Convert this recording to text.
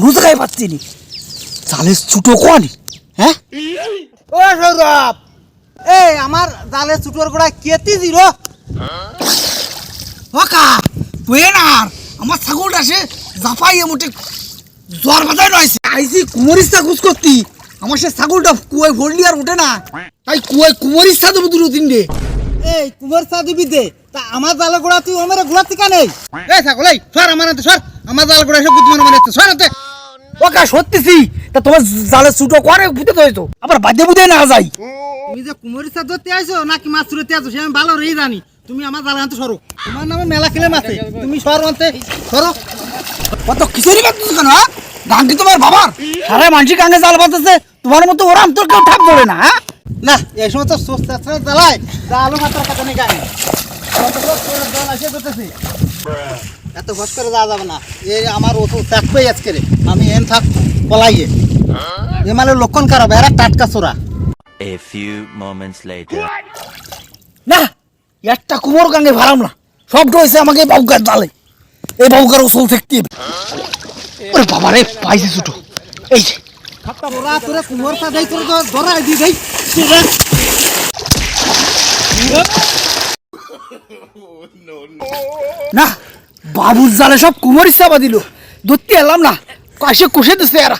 রোজগাই পাচ্ছি নি চালে ছুটো কোয়ানি হ্যাঁ? ও সৌরভ এই আমার জালে ছুটোর গোড়া কেতি জিরো হকা তুই না আর আমার ছাগলটা সে জাপাইয়ে মোটে জ্বর বাজায় নয় আইসি কুমরিস্তা খুঁজ করতি। আমার সে ছাগলটা কুয়ায় ভরলি আর ওঠে না। তাই কুয়ায় কুমরিস্তা দেবো দুটো তিন রে এই কুমার দিবি দে তা আমার জালে গোড়া তুই আমার গোড়া টিকা নেই এই ছাগল এই সর আমার হাতে সর। আমার জালে গোড়া সব বুদ্ধি মানে সর হাতে। ওকা সত্যিছি তা তোমার জালে ছুটো করে ভূতে তো আবার বাদে বুদে না যাই তুমি যে কুমারি চা ধরতে আইছো নাকি মাছ ধরতে আছো সে আমি ভালো রেই জানি। তুমি আমার জালে হাতে সরো। তোমার নামে মেলা খেলে মাছে। তুমি সর আনতে সরো। কত কিসেরই বাদ কেন হ্যাঁ? গাঙ্গি তোমার বাবার? সারা মানসিক গাঙ্গে জাল বাতাছে তোমার মতো ওরা অন্তর কেউ ঠাপ ধরে না হ্যাঁ? না এই সময় তো সোস চাচরা জ্বালায় জালও মাত্রা কাটা নেই গায়ে এত ঘষ করে যাওয়া যাবে না। এই আমার ও তো থাকবেই আজকে রে। আমি এন থাক পলাইয়ে। এ মানে লক্ষণ খারাপ এরা টাটকা চোরা। A few moments later. না একটা কুমোর গাঙ্গে ভাড়াম না। সব আমাকে বাবুকার জালে এই বাবুকার ওসল হবে। ওরে বাবা রে পাইছে ছুটো। এই যে তোরা তোরা কুমোরটা দেই তোর ধরাই দি দেই। না বাবুর জালে সব কুমোর ইচ্ছা দিল। ধরতে এলাম না। কাশে কষে দিছে এরা।